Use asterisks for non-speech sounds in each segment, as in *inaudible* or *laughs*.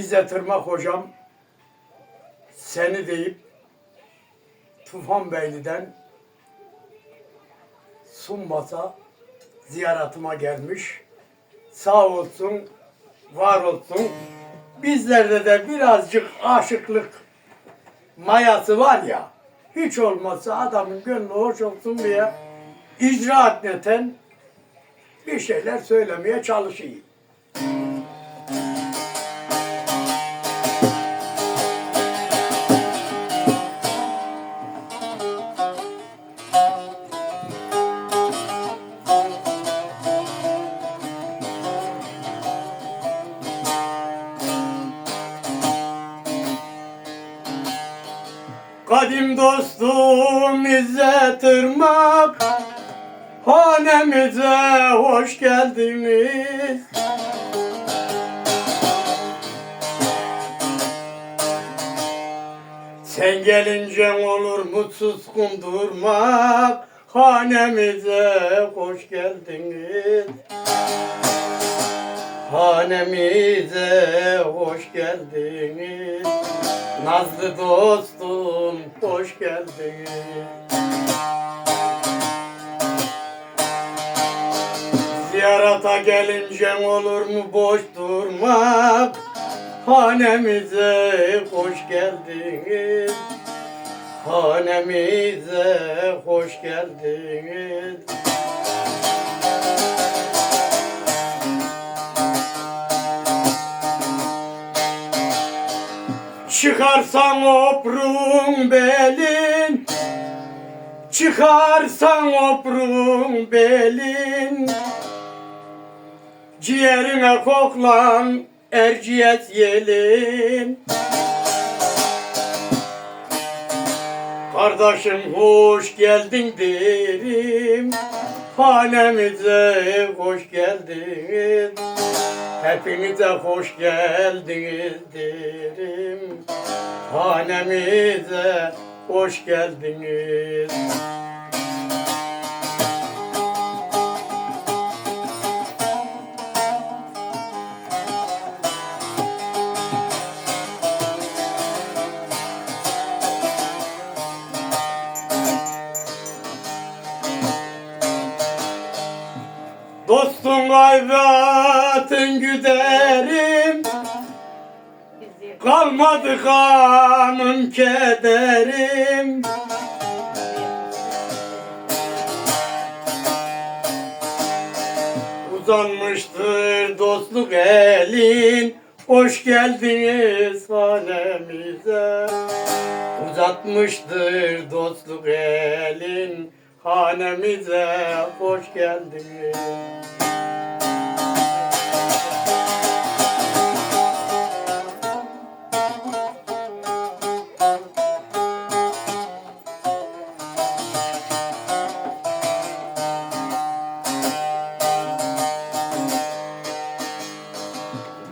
İzzet Irmak hocam seni deyip Tufan Beyli'den Sumbat'a ziyaretima gelmiş. Sağ olsun, var olsun. Bizlerde de birazcık aşıklık mayası var ya. Hiç olmazsa adamın gönlü hoş olsun diye icraat neten bir şeyler söylemeye çalışayım. Dostum İzzet Irmak Hanemize hoş geldiniz. Sen gelince olur mutsuz kundurmak Hanemize hoş geldiniz. Hanemize hoş geldiniz Nazlı dostum hoş geldiniz Ziyarata gelince olur mu boş durmak? Hanemize hoş geldiniz Hanemize hoş geldiniz Çıkarsan oprun belin. Çıkarsan oprun belin. Ciğerine koklan erciyet yelin. Kardeşim hoş geldin derim Hanemize hoş geldiniz. Hepinize hoş geldiniz derim. Hanemize hoş geldiniz Dostun gayratın güderim Kalmadı kanım kederim. Uzanmıştır dostluk elin. Hoş geldiniz hanemize. Uzatmıştır dostluk elin Hanemize hoş geldiniz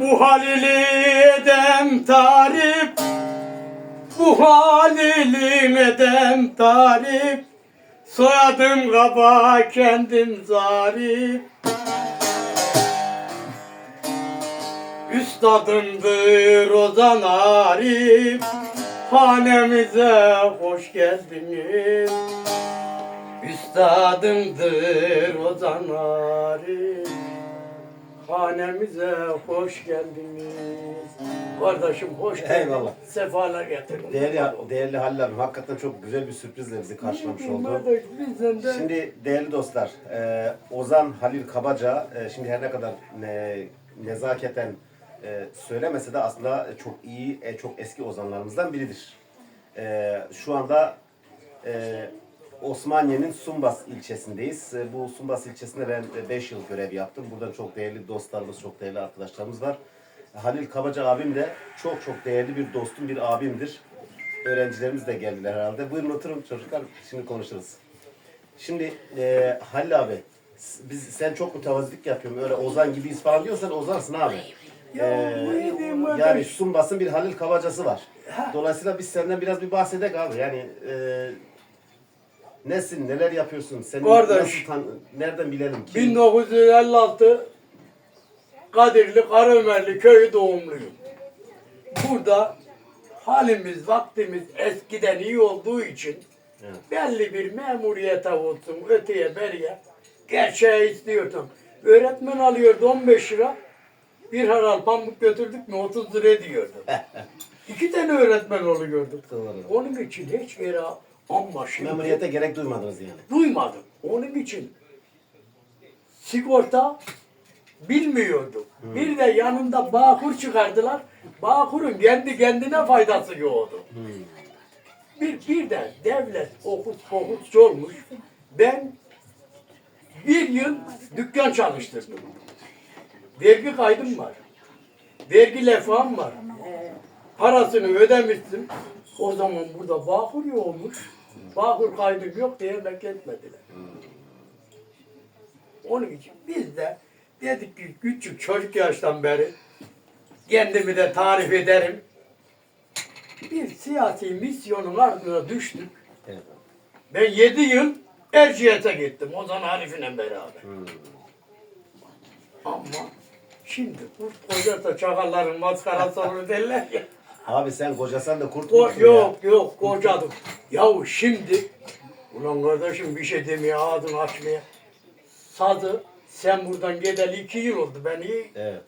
Bu halili edem tarif Bu halili edem tarif Soyadım kaba kendim zarif Üstadımdır Ozan Arif Hanemize hoş geldiniz. Üstadımdır Ozan Arif Hanemize hoş geldiniz. Kardeşim hoş geldin. Eyvallah. Sefalar getirdin. Değerli, değerli Halil abi hakikaten çok güzel bir sürprizle bizi karşılamış oldu. Şimdi değerli dostlar, e, Ozan Halil Kabaca e, şimdi her ne kadar ne, nezaketen e, söylemese de aslında çok iyi, e, çok eski ozanlarımızdan biridir. E, şu anda e, Osmaniye'nin Sumbas ilçesindeyiz. E, bu Sumbas ilçesinde ben 5 yıl görev yaptım. Buradan çok değerli dostlarımız, çok değerli arkadaşlarımız var. Halil Kabaca abim de çok çok değerli bir dostum, bir abimdir. Öğrencilerimiz de geldiler herhalde. Buyurun oturun çocuklar, şimdi konuşuruz. Şimdi e, Halil abi, biz sen çok mütevazilik yapıyorsun. Öyle Ozan gibiyiz falan diyorsan Ozan'sın abi. Ya, Ee, yani? Sumbas'ın bir Halil Kabacası var. Dolayısıyla biz senden biraz bir bahsedek abi. Yani e, nesin, neler yapıyorsun? Seni Kardeş. nasıl tan- nereden bilelim ki? 1956 Kadirli Karaömerli köyü doğumluyum. burada halimiz, vaktimiz eskiden iyi olduğu için Evet. belli bir memuriyete olsun, öteye beriye gerçeği istiyordum. Öğretmen alıyordu 15 lira, bir haral pamuk götürdük mü 30 lira diyordu. *laughs* İki tane öğretmen oluyorduk. Doğru. Onun için hiç yere ama şimdi Memuriyete gerek duymadınız yani. duymadım. Onun için sigorta bilmiyorduk. Bir de yanında Bağkur çıkardılar. Bağkur'un kendi kendine faydası yoktu. Bir, bir de devlet okut okutçu olmuş. Ben bir yıl dükkan çalıştırdım. Vergi kaydım var. Vergi lefam var. Parasını ödemiştim. O zaman burada Bağkur yokmuş. Bağkur kaydım yok diye bekletmediler. Onun için biz de dedik ki küçük çocuk yaştan beri kendimi de tarif ederim. Bir siyasi misyonun ardına düştük. Evet. Ben yedi yıl Erciyes'e gittim Ozan Arif'le beraber. Ama şimdi kurt kocası çakalların maskarası olur derler ya. Abi sen kocasan da kurt O, musun ya? yok yok kocadım. Yahu şimdi ulan kardeşim bir şey demeye ağzını açmaya. Sazı sen buradan gideli iki yıl oldu ben iyi. Evet.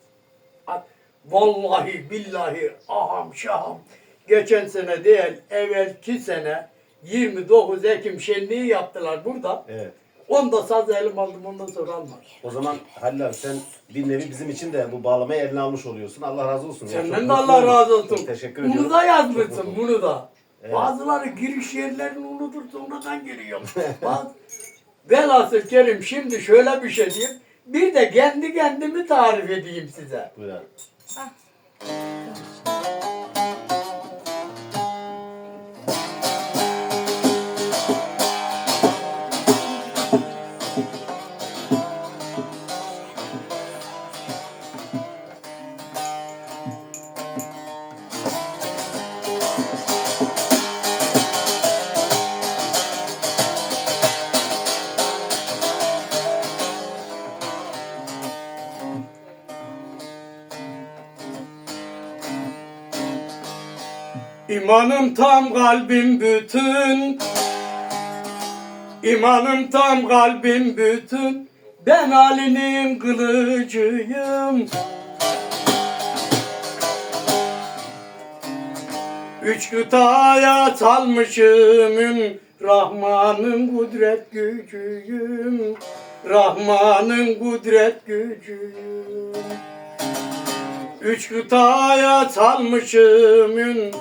Vallahi billahi aham şaham. Geçen sene değil evvelki sene 29 Ekim şenliği yaptılar burada. Evet. Onda saz elim aldım ondan sonra almadım. O zaman Halil abi sen bir nevi bizim için de bu bağlamayı eline almış oluyorsun. Allah razı olsun. ya. Çok Senden de mutlu Allah oldum. razı olsun. Çok teşekkür ediyorum. Bunu da Çok yazmışsın, mutlu bunu da. Evet. Bazıları giriş yerlerini unutur sonradan giriyor. *laughs* Baz, velhasıl kerim şimdi şöyle bir şey diyeyim. Bir de kendi kendimi tarif edeyim size. Buyur abi. İmanım tam kalbim bütün. İmanım tam kalbim bütün. Ben Ali'nin kılıcıyım. Üç kıtaya salmışımın Rahman'ın kudret gücüyüm. Rahman'ın kudret gücüyüm. Üç kıtaya salmışımın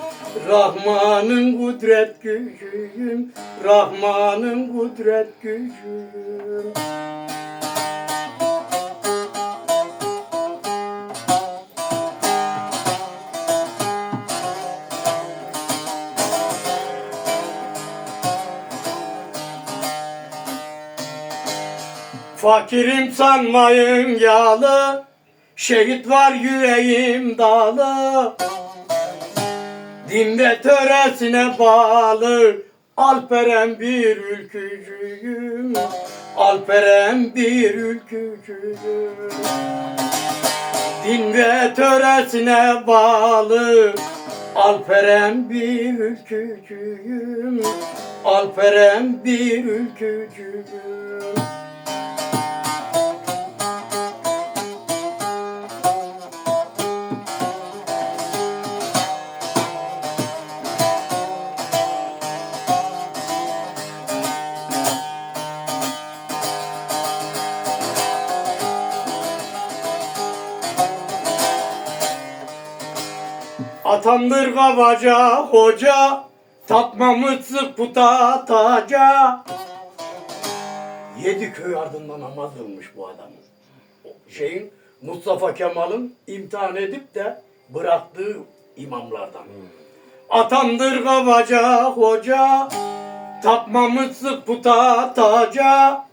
Rahman'ın kudret gücüyüm Rahman'ın kudret gücüyüm. Fakirim sanmayın yağlı Şehit var yüreğim dağlı Dinde töresine bağlı. Alperen bir ülkücüyüm. Alperen bir ülkücüyüm. Din ve töresine bağlı. Alperen bir ülkücüyüm. Alperen bir ülkücüyüm Atamdır kavaca hoca Takmamışsın puta taca. Yedi köy ardından namaz kılmış bu adam. Şeyin Mustafa Kemal'ın imtihan edip de bıraktığı imamlardan. Atamdır kavaca hoca Takmamışsın puta taca.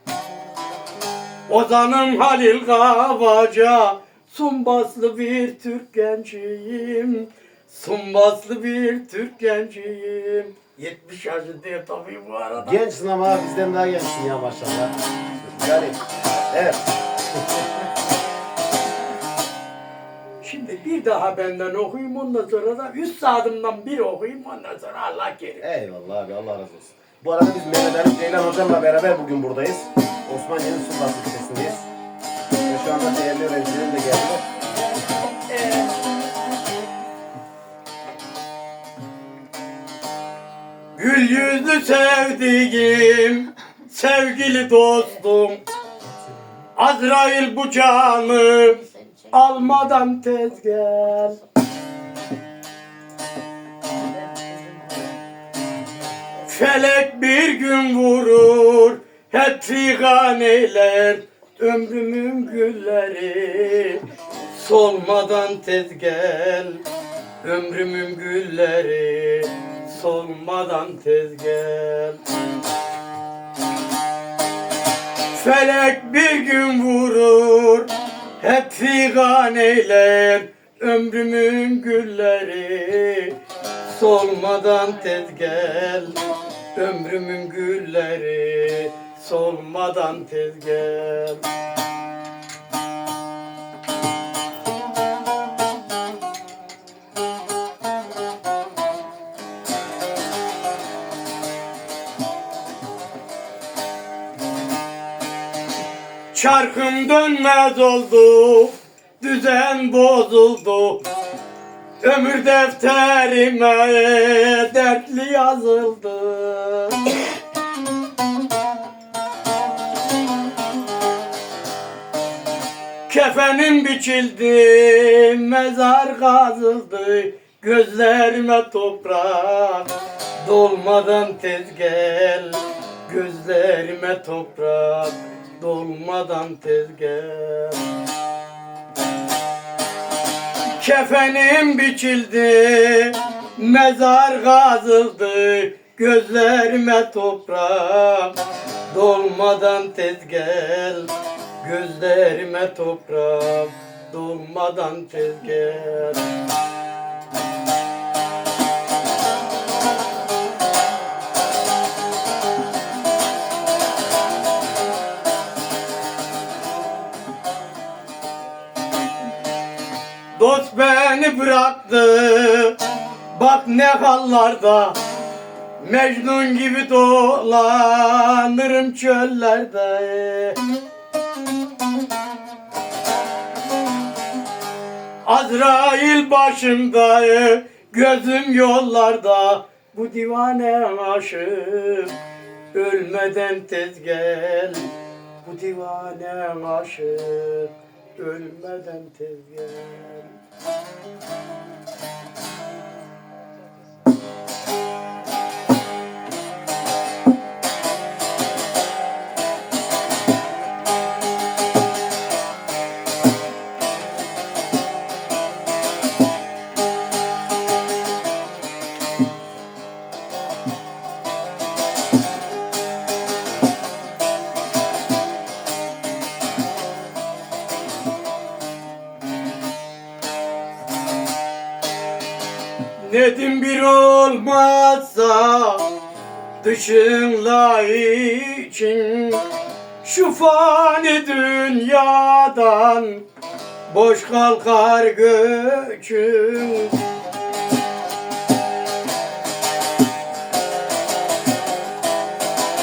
Ozanım Halil Kavaca Sumbaslı bir Türk genciyim Sumbaslı bir Türk genciyim 70 yaşındayım tabii bu arada. Gençsin ama bizden daha gençsin ya maşallah. Yani evet. *laughs* Şimdi bir daha benden okuyayım ondan sonra da üst saatimden bir okuyayım ondan sonra Allah kerim. Eyvallah abi Allah razı olsun. Bu arada biz Mehmet Ali Ceylan hocamla beraber bugün buradayız. Osmaniye'nin Sultan Fakültesindeyiz. Ve şu anda değerli öğrencilerim de geldiler. Gül yüzlü sevdiğim, sevgili dostum. Azrail bu canı almadan tez gel. Felek bir gün vurur, hep figan eyler ömrümün gülleri. Solmadan tez gel, ömrümün gülleri. Solmadan tez gel. Felek bir gün vurur, hep figan eyler ömrümün gülleri. Solmadan tez ömrümün gülleri. Solmadan tez. Çarkım dönmez oldu, düzen bozuldu. Ömür defterime dertli yazıldı. Kefenim biçildi, mezar kazıldı. Gözlerime toprak, dolmadan tez gel. Gözlerime toprak, dolmadan tez gel. Kefenim biçildi, mezar kazıldı, gözlerime toprak, dolmadan tez gel, gözlerime toprak, dolmadan tez. Beni bıraktı. Bak ne hallarda Mecnun gibi dolanırım çöllerde. Azrail başımda Gözüm yollarda. Bu divane aşık Ölmeden tez gel. Bu divane aşık Ölmeden tez gel Thank you. Nedim bir olmazsa dışınla için şu fani dünyadan boş kalkar göçün